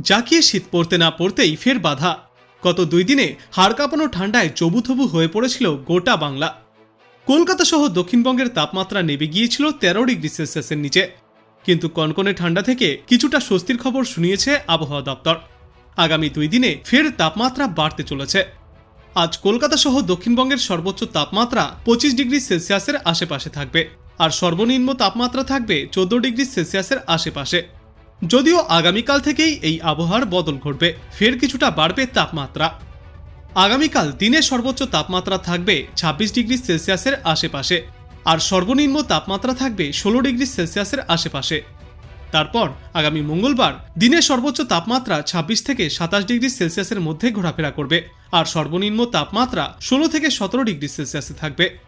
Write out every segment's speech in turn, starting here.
জাকিয়ে শীত পড়তে না পড়তেই ফের বাধা। গত দুই দিনে হাড় কাঁপানো ঠান্ডায় চবুথবু হয়ে পড়েছিল গোটা বাংলা। কলকাতা সহ দক্ষিণবঙ্গের তাপমাত্রা নেমে গিয়েছিল তেরো ডিগ্রি সেলসিয়াসের নিচে। কিন্তু কনকনে ঠান্ডা থেকে কিছুটা স্বস্তির খবর শুনিয়েছে আবহাওয়া দপ্তর। আগামী দুই দিনে ফের তাপমাত্রা বাড়তে চলেছে। আজ কলকাতা সহ দক্ষিণবঙ্গের সর্বোচ্চ তাপমাত্রা পঁচিশ ডিগ্রি সেলসিয়াসের আশেপাশে থাকবে। আর সর্বনিম্ন তাপমাত্রা থাকবে চোদ্দ ডিগ্রি সেলসিয়াসের আশেপাশে। যদিও আগামীকাল থেকেই এই আবহাওয়ার বদল ঘটবে। ফের কিছুটা বাড়বে তাপমাত্রা। আগামীকাল দিনের সর্বোচ্চ তাপমাত্রা থাকবে ছাব্বিশ ডিগ্রি সেলসিয়াসের আশেপাশে আর সর্বনিম্ন তাপমাত্রা থাকবে ষোলো ডিগ্রি সেলসিয়াসের আশেপাশে। তারপর আগামী মঙ্গলবার দিনের সর্বোচ্চ তাপমাত্রা ছাব্বিশ থেকে সাতাশ ডিগ্রি সেলসিয়াসের মধ্যে ঘোরাফেরা করবে আর সর্বনিম্ন তাপমাত্রা ষোলো থেকে সতেরো ডিগ্রি সেলসিয়াসে থাকবে।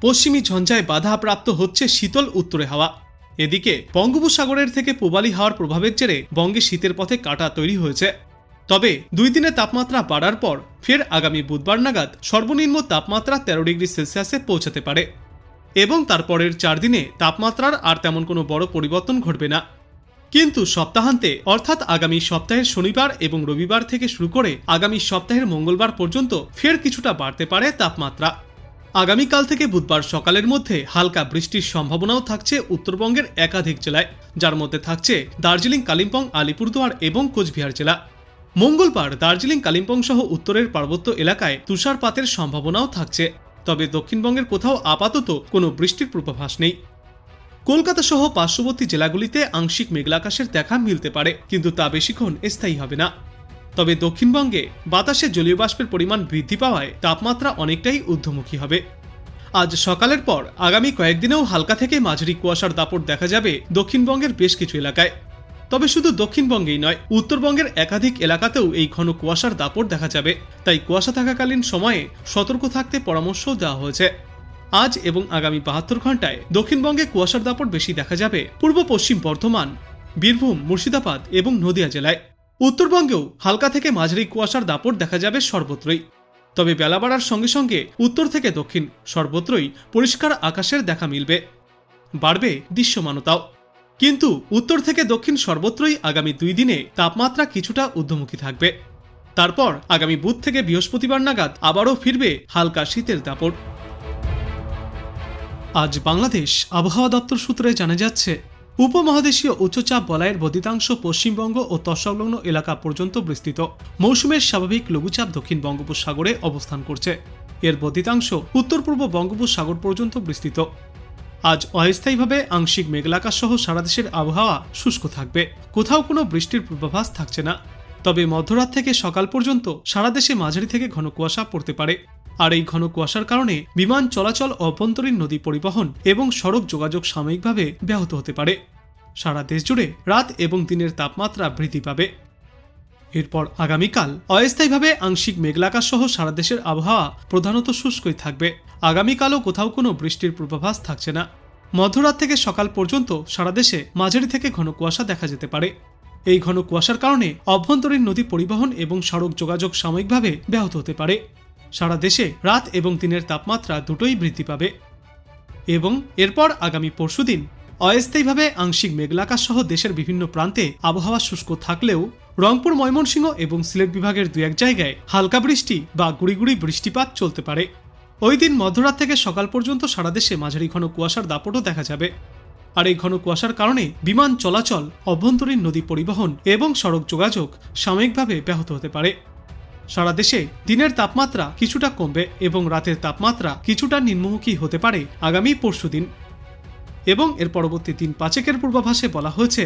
পশ্চিমী ঝঞ্ঝায় বাধাপ্রাপ্ত হচ্ছে শীতল উত্তরে হাওয়া। এদিকে বঙ্গোপসাগরের থেকে পূবালি হাওয়ার প্রভাবের জেরে বঙ্গে শীতের পথে কাটা তৈরি হয়েছে। তবে দুই দিনে তাপমাত্রা বাড়ার পর ফের আগামী বুধবার নাগাদ সর্বনিম্ন তাপমাত্রা তেরো ডিগ্রি সেলসিয়াসে পৌঁছাতে পারে এবং তারপরের চার দিনে তাপমাত্রার আর তেমন কোনো বড় পরিবর্তন ঘটবে না। কিন্তু সপ্তাহান্তে, অর্থাৎ আগামী সপ্তাহের শনিবার এবং রবিবার থেকে শুরু করে আগামী সপ্তাহের মঙ্গলবার পর্যন্ত ফের কিছুটা বাড়তে পারে তাপমাত্রা। আগামীকাল থেকে বুধবার সকালের মধ্যে হালকা বৃষ্টির সম্ভাবনাও থাকছে উত্তরবঙ্গের একাধিক জেলায়। যার মধ্যে থাকছে দার্জিলিং, কালিম্পং, আলিপুরদুয়ার এবং কোচবিহার জেলা। মঙ্গলবার দার্জিলিং, কালিম্পং সহ উত্তরের পার্বত্য এলাকায় তুষারপাতের সম্ভাবনাও থাকছে। তবে দক্ষিণবঙ্গের কোথাও আপাতত কোনো বৃষ্টির পূর্বাভাস নেই। কলকাতা সহ পার্শ্ববর্তী জেলাগুলিতে আংশিক মেঘলাকাশের দেখা মিলতে পারে, কিন্তু তা বেশিক্ষণ স্থায়ী হবে না। তবে দক্ষিণবঙ্গে বাতাসে জলীয় বাষ্পের পরিমাণ বৃদ্ধি পাওয়ায় তাপমাত্রা অনেকটাই ঊর্ধ্বমুখী হবে। আজ সকালের পর আগামী কয়েকদিনেও হালকা থেকে মাঝারি কুয়াশার দাপট দেখা যাবে দক্ষিণবঙ্গের বেশ কিছু এলাকায়। তবে শুধু দক্ষিণবঙ্গেই নয়, উত্তরবঙ্গের একাধিক এলাকাতেও এই ঘন কুয়াশার দাপট দেখা যাবে। তাই কুয়াশা থাকাকালীন সময়ে সতর্ক থাকতে পরামর্শ দেওয়া হয়েছে। আজ এবং আগামী বাহাত্তর ঘন্টায় দক্ষিণবঙ্গে কুয়াশার দাপট বেশি দেখা যাবে। পূর্ব পশ্চিম বর্ধমান, বীরভূম, মুর্শিদাবাদ এবং নদিয়া জেলায়। উত্তরবঙ্গেও হালকা থেকে মাঝারি কুয়াশার দাপট দেখা যাবে সর্বত্রই। তবে বেলা বাড়ার সঙ্গে সঙ্গে উত্তর থেকে দক্ষিণ সর্বত্রই পরিষ্কার আকাশের দেখা মিলবে। বাড়বে দৃশ্যমানতাও। কিন্তু উত্তর থেকে দক্ষিণ সর্বত্রই আগামী দুই দিনে তাপমাত্রা কিছুটা ঊর্ধ্বমুখী থাকবে। তারপর আগামী বুধ থেকে বৃহস্পতিবার নাগাদ আবারও ফিরবে হালকা শীতের দাপট। আজ বাংলাদেশ আবহাওয়া দপ্তর সূত্রে জানা যাচ্ছে উপমহাদেশীয় উচ্চচাপ বলয়ের বদিতাংশ পশ্চিমবঙ্গ ও তৎসংলগ্ন এলাকা পর্যন্ত বিস্তৃত। মৌসুমের স্বাভাবিক লঘুচাপ দক্ষিণ বঙ্গোপসাগরে অবস্থান করছে। এর বদিতাংশ উত্তর পূর্ব বঙ্গোপসাগর পর্যন্ত বিস্তৃত। আজ অস্থায়ীভাবে আংশিক মেঘলাকাশ সহ সারাদেশের আবহাওয়া শুষ্ক থাকবে। কোথাও কোনো বৃষ্টির পূর্বাভাস থাকছে না। তবে মধ্যরাত থেকে সকাল পর্যন্ত সারা দেশে মাঝারি থেকে ঘন কুয়াশা পড়তে পারে। আর এই ঘন কুয়াশার কারণে বিমান চলাচল অভ্যন্তরীণ নদী পরিবহন এবং সড়ক যোগাযোগ সাময়িকভাবে ব্যাহত হতে পারে। সারা দেশ জুড়ে রাত এবং দিনের তাপমাত্রা বৃদ্ধি পাবে। এরপর আগামীকাল অস্থায়ীভাবে আংশিক মেঘলাকাশ সহ সারা দেশের আবহাওয়া প্রধানত শুষ্কই থাকবে। আগামীকালও কোথাও কোনো বৃষ্টির পূর্বাভাস থাকছে না। মধ্যরাত থেকে সকাল পর্যন্ত সারা দেশে মাঝারি থেকে ঘন কুয়াশা দেখা যেতে পারে। এই ঘন কুয়াশার কারণে অভ্যন্তরীণ নদী পরিবহন এবং সড়ক যোগাযোগ সাময়িকভাবে ব্যাহত হতে পারে। সারা দেশে রাত এবং দিনের তাপমাত্রা দুটোই বৃদ্ধি পাবে। এবং এরপর আগামী পরশুদিন অস্থায়ীভাবে আংশিক মেঘলাকাশ সহ দেশের বিভিন্ন প্রান্তে আবহাওয়া শুষ্ক থাকলেও রংপুর, ময়মনসিংহ এবং সিলেট বিভাগের দু এক জায়গায় হালকা বৃষ্টি বা গুড়িগুড়ি বৃষ্টিপাত চলতে পারে। ওই দিন মধ্যরাত থেকে সকাল পর্যন্ত সারা দেশে মাঝারি ঘন কুয়াশার দাপটও দেখা যাবে। আর এই ঘন কুয়াশার কারণে বিমান চলাচল, অভ্যন্তরীণ নদী পরিবহন এবং সড়ক যোগাযোগ সাময়িকভাবে ব্যাহত হতে পারে। সারা দেশে দিনের তাপমাত্রা কিছুটা কমবে এবং রাতের তাপমাত্রা কিছুটা নিম্নমুখী হতে পারে আগামী পরশুদিন এবং এর পরবর্তী দিন পাঁচেকের পূর্বাভাসে বলা হয়েছে,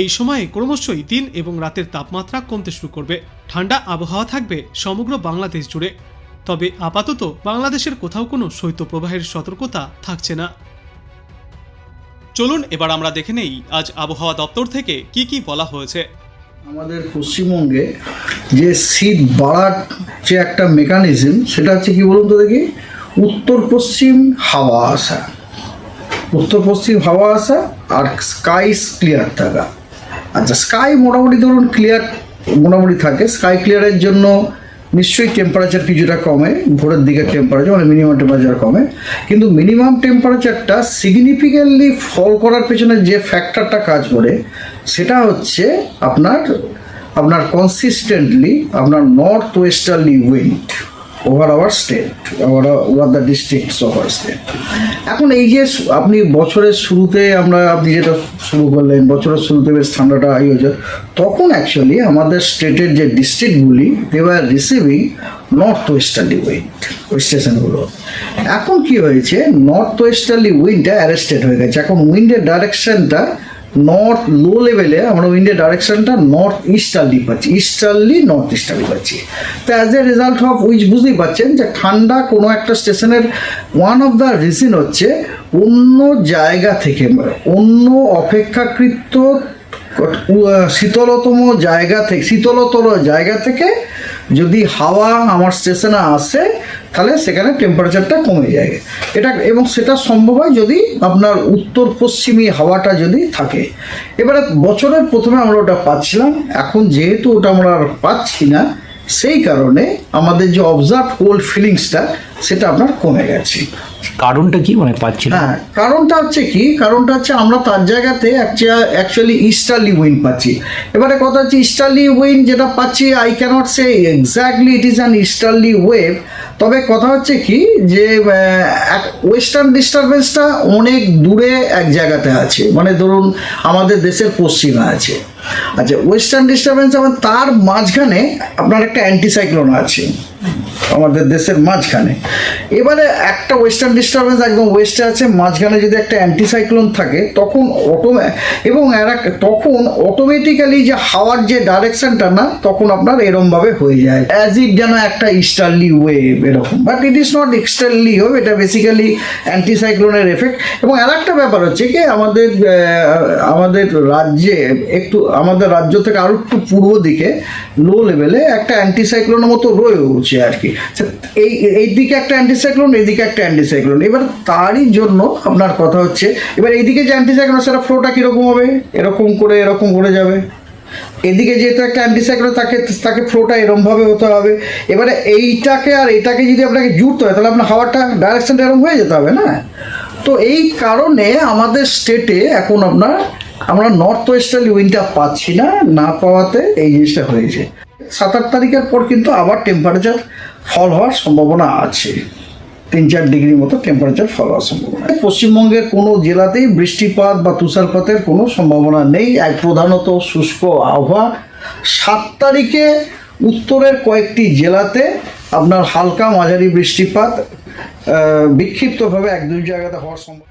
এই সময়ে ক্রমশই দিন এবং রাতের তাপমাত্রা কমতে শুরু করবে। ঠান্ডা আবহাওয়া থাকবে সমগ্র বাংলাদেশ জুড়ে। তবে আপাতত বাংলাদেশের কোথাও কোনো শৈত্যপ্রবাহের সতর্কতা থাকছে না। চলুন, এবার আমরা দেখে নেই আজ আবহাওয়া দপ্তর থেকে কি কি বলা হয়েছে। আমাদের পশ্চিমবঙ্গে যে শীত বাড়ার যে একটা মেকানিজম সেটা হচ্ছে কি বলুন তো দেখি? উত্তর পশ্চিম হাওয়া আসা। উত্তর পশ্চিম হাওয়া আসা আর স্কাই ক্লিয়ার থাকা। আচ্ছা স্কাই মোটামুটি ধরুন ক্লিয়ার মোটামুটি থাকে। স্কাই ক্লিয়ারের জন্য নিশ্চয়ই টেম্পারেচার কিছুটা কমে, ভোরের দিকে টেম্পারেচার মানে মিনিমাম টেম্পারেচার কমে, কিন্তু মিনিমাম টেম্পারেচারটা সিগনিফিক্যান্টলি ফল করার পেছনে যে ফ্যাক্টরটা কাজ করে, সেটা হচ্ছে আপনার আপনার কনসিস্টেন্টলি আপনার north westerly wind over our state over over the districts of our state এখন এই যে আপনি বছরের শুরুতে আমরা, আপনি যেটা শুরু করলেন, বছরের শুরুতে বেশ ঠান্ডাটা হাই হয়েছে তখন অ্যাকচুয়ালি আমাদের স্টেটের যে ডিস্ট্রিক্টগুলি they are receiving north westerly wind ওই স্টেশনগুলো এখন কি হয়েছে নর্থ ওয়েস্টার্লি উইন্ডটা অ্যারেস্টেড হয়ে গেছে। এখন উইন্ডের ডাইরেকশনটা নর্থ লো লেভেলে আমরা উইন্ডের ডাইরেকশনটা নর্থ ইস্টার্লি পাচ্ছি। ইস্টার্লি নর্থ ইস্টার্লি পাচ্ছি। তো as a result of which বুঝতেই পাচ্ছেন যে ঠান্ডা কোনো একটা স্টেশনের ওয়ান অফ দ্য রিজন হচ্ছে অন্য জায়গা থেকে, অন্য অপেক্ষাকৃত শীতলতম জায়গা থেকে, শীতলতর জায়গা থেকে যদি হাওয়া আমার স্টেশনে আসে, তাহলে সেখানে টেম্পারেচারটা কমে যায়। এটা এবং সেটা সম্ভব হয় যদি আপনার উত্তর পশ্চিমী হাওয়াটা যদি থাকে। এবারে বছরের প্রথমে আমরা ওটা পাচ্ছিলাম। এখন যেহেতু ওটা আমরা আর পাচ্ছি না, সেই কারণে আমাদের যে অবজার্ভ কোল্ড ফিলিংসটা সেটা আপনার কমে গেছে। কারণটা কি মানে পাচ্ছি না হ্যাঁ কারণটা হচ্ছে কি? কারণটা হচ্ছে আমরা তার জায়গাতে অ্যাকচুয়ালি ইস্টার্লি উইন পাচ্ছি। এবারে কথা হচ্ছে ইস্টার্লি উইন যেটা পাচ্ছি I cannot say exactly it is an easterly wave তবে কথা হচ্ছে কি যে ওয়েস্টার্ন ডিস্টারবেন্সটা অনেক দূরে এক জায়গাতে আছে। মানে ধরুন আমাদের দেশের পশ্চিমে আছে। আচ্ছা ওয়েস্টার্ন ডিস্টারবেন্স আবার তার মাঝখানে আপনার একটা অ্যান্টিসাইক্লোন আছে। আমাদের দেশের মাঝখানে। এবারে একটা ওয়েস্টার্ন ডিস্টারবেন্স একদম ওয়েস্টে আছে, মাঝখানে যদি একটা অ্যান্টিসাইক্লোন থাকে, তখন অটোমে এবং তখন অটোমেটিক্যালি যে হাওয়ার যে ডাইরেকশনটা না, তখন আপনার এরমভাবে হয়ে যায়। অ্যাজ ইফ যেন একটা ইস্টার্লি ওয়েভ এরকম। But it is not easterly wave এটা বেসিক্যালি অ্যান্টিসাইক্লোনের এফেক্ট এবং আর একটা ব্যাপার হচ্ছে কি, আমাদের আমাদের রাজ্যে একটু আমাদের রাজ্য থেকে আরও একটু পূর্ব দিকে লো লেভেলে একটা অ্যান্টিসাইক্লোনের মতো রয়েছে আর কি। সে- এই এই দিকে একটা অ্যান্টিসাইক্লোন এইদিকে একটা অ্যান্টিসাইক্লোন এবার তারই জন্য আপনার কথা হচ্ছে, এবার এইদিকে যে অ্যান্টিসাইক্লোন সেটা ফ্লোটা কীরকম হবে? এরকম করে এরকম করে যাবে। এদিকে যেহেতু একটা অ্যান্টিসাইক্লোন তাকে তাকে ফ্লোটা এরমভাবে হতে হবে। এবারে এইটাকে আর এটাকে যদি আপনাকে জুড়তে হয়, তাহলে আপনার হাওয়াটা ডাইরেকশনটা এরম হয়ে যেতে হবে না? তো এই কারণে আমাদের স্টেটে এখন আপনার আমরা নর্থ ওয়েস্টার্লি উইন্ডটা পাচ্ছি না না পাওয়াতে এই জিনিসটা হয়েছে। সাত আট তারিখের পর কিন্তু আবার টেম্পারেচার ফল হওয়ার সম্ভাবনা আছে। তিন চার ডিগ্রি মতো টেম্পারেচার ফল হওয়ার সম্ভাবনা পশ্চিমবঙ্গের কোনো জেলাতেই বৃষ্টিপাত বা তুষারপাতের কোনো সম্ভাবনা নেই। এক প্রধানত শুষ্ক আবহাওয়া। সাত তারিখে উত্তরের কয়েকটি জেলাতে আপনার হালকা মাঝারি বৃষ্টিপাত বিক্ষিপ্তভাবে এক দুই জায়গাতে হওয়ার সম্ভাবনা